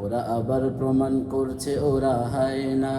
ওরা আবার প্রমাণ করছে ওরা হায় না।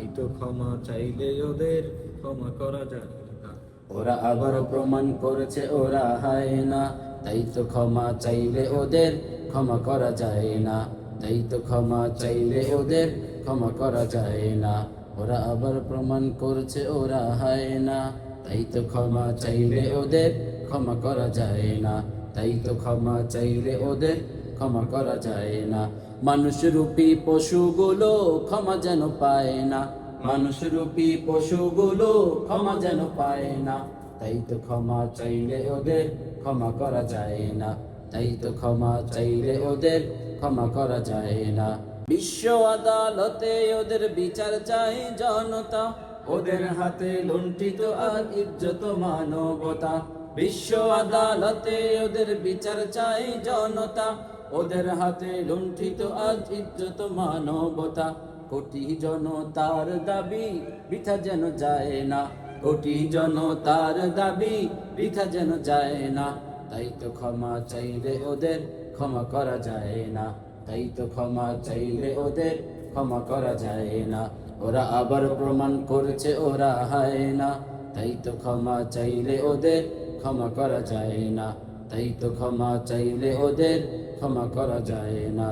এই তো ক্ষমা চাইলে ওদের ক্ষমা করা যায় না। ওরা আবার প্রমাণ করেছে ওরা হায় না। তাই তো ক্ষমা চাইলে ওদের ক্ষমা করা যায় না। তাই তো ক্ষমা চাইলে ওদের ক্ষমা করা যায় না। ওরা আবার প্রমাণ করছে ওরা হায় না। তাই তো ক্ষমা চাইলে ওদের ক্ষমা করা যায় না। তাই তো ক্ষমা চাইলে ওদের ক্ষমা করা যায় না। মানুষ রূপী পশুগুলো ক্ষমা যেন পায় না। মানুষ রূপী পশুগুলো ক্ষমা যেন পায় না। তাই তো ক্ষমা চাইলে ওদের ক্ষমা করা যায় না। তাই তো ক্ষমা চাইলে ওদের ক্ষমা করা যায় না। বিশ্ব আদালতে ওদের বিচার চাই জনতা। ওদের হাতে লুণ্ঠিত আর ইজ্জত মানবতা। বিশ্ব আদালতে ওদের বিচার চাই জনতা। ওদের হাতে লুণ্ঠিত আজ ইজ্জত মানবতা। কোটি জনতার দাবি, বৃথা যেন যায় না। কোটি জনতার দাবি, বৃথা যেন যায় না। তাই তো ক্ষমা চাইলে ওদের ক্ষমা করা যায় না। তাই তো ক্ষমা চাইলে ওদের ক্ষমা করা যায় না। ওরা আবার প্রমাণ করেছে, ওরা হায় না। তাই তো ক্ষমা চাইলে ওদের ক্ষমা করা যায় না। তাই তো ক্ষমা চাইলে ওদের ক্ষমা করা যায় না।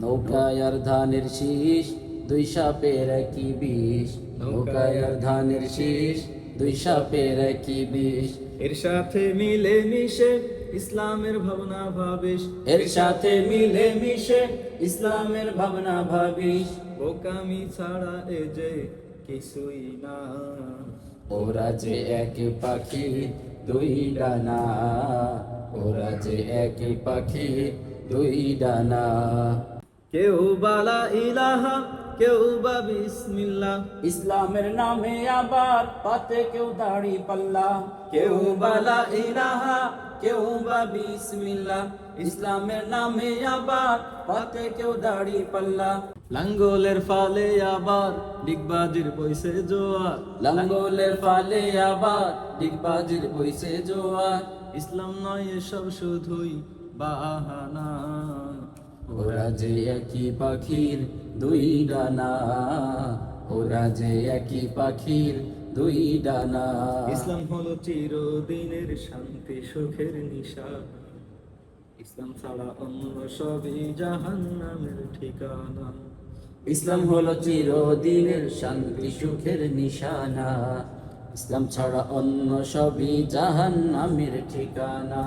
নৌকায় আর ধানের শীষ দুই সাপের কি বিষ। নৌকায় আর ধানের শীষ দুই সাপের একই বিষ। এর সাথে মিলে মিশে ইসলামের ভাবনা ভাবিস। এর সাথে মিলে মিশে ইসলামের ভাবনা ভাবিস। বোকামি ছাড়া এ যে কিছুই না। ওরা যে এক পাখি দুই ডানা ওরা যে এক পাখি দুই ডানা। কেউ বালা ইলাহা কেউ বা বিসমিল্লাহ। ইসলামের নামে আবার পাতে কেউ দাড়ি পাল্লা। কেউ বালা ইলাহা কেউ বা বিসমিল্লাহ ইসলামের নামে আবার পাতে কেউ দাড়ি পাল্লা। লাঙ্গলের ফালে আবার ডিগবাজির বইসে জোয়ার। লাঙ্গলের ফালে আবার ডিগবাজির বইছে জোয়ার। ইসলাম নয় এসব শুধুই বাহানা। ওরা যে একই পাখির দুই ডানা ওরা যে একই পাখির দুই ডানা। ইসলাম হলো চিরদিনের শান্তি সুখের নিশা। ইসলাম ছাড়া অন্য সবই জাহান্নামের ঠিকানা। ইসলাম হলো চিরদিনের শান্তি সুখের নিশানা। ইসলাম ছাড়া অন্য সবই জাহান নামের ঠিকানা।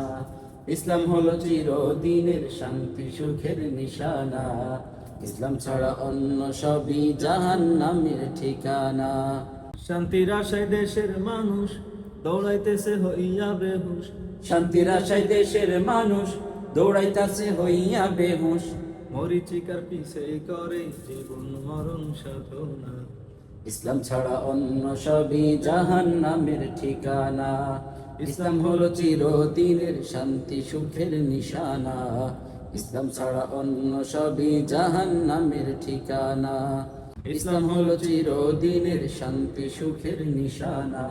ইসলাম হলো চিরদিনের শান্তি সুখের নিশানা। ইসলাম ছাড়া অন্য সবই জাহান নামের ঠিকানা। শান্তির আশায় দেশের মানুষ দৌড়াইতেছে হইয়া বেহুশ। শান্তির আশায় দেশের মানুষ দৌড়াইতাছে হইয়া বেহুশ। মরিচিকার পিছে করে জীবন মরণ সাধনা। ইসলাম ছাড়া অন্য সবই জাহান নামের ঠিকানা। ইসলাম হলো চিরদিনের শান্তি সুখের নিশানা। ইসলাম ছাড়া অন্য সবই জাহান নামের ঠিকানা। ইসলাম হলো চিরদিনের শান্তি, সুখের নিশানা।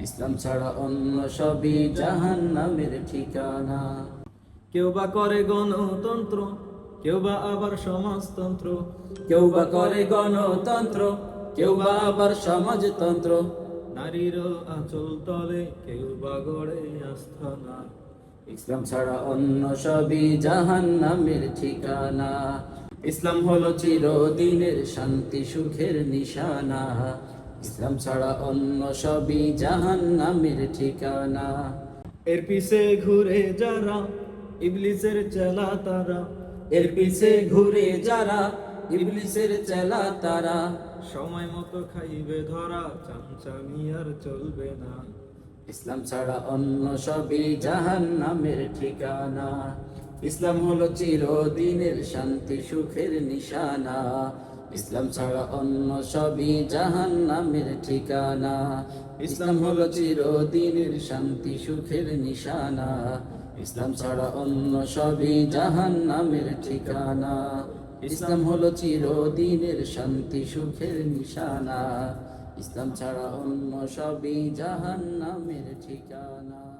ইসলাম ছাড়া অন্য সবই জাহান নামের ঠিকানা। কেউ বা করে গণতন্ত্র, কেউ বা আবার সমাজতন্ত্র। কেউ বা করে গণতন্ত্র, কেউ বা আবার সমাজতন্ত্র। নারীর আঁচল তলে কেউ বা গড়ে আস্থানা। ইসলাম ছাড়া অন্য সবই জাহান নামের ঠিকানা। ইসলাম হলো চিরদিনের শান্তি সুখের নিশানা। ইসলাম ছাড়া অন্য সবই জাহান নামের ঠিকানা। এর পিছে ঘুরে যারা ইবলিসের চেলা তারা। এর পিছে ঘুরে যারা ইবলিসের চেলা তারা। সময় মতো খাইবে ধরা চামচামি আর চলবে না। ইসলাম ছাড়া অন্য সবই জাহান নামের ঠিকানা। ইসলাম হলো চিরদিনের শান্তি, সুখের নিশানা। ইসলাম ছাড়া অন্য সবই জাহান নামের ঠিকানা। ইসলাম হলো চিরদিনের শান্তি, সুখের নিশানা। ইসলাম ছাড়া অন্য সবই জাহান নামের ঠিকানা। ইসলাম হলো চিরদিনের শান্তি, সুখের নিশানা। ইসলাম ছাড়া অন্য সবই জাহান নামের ঠিকানা।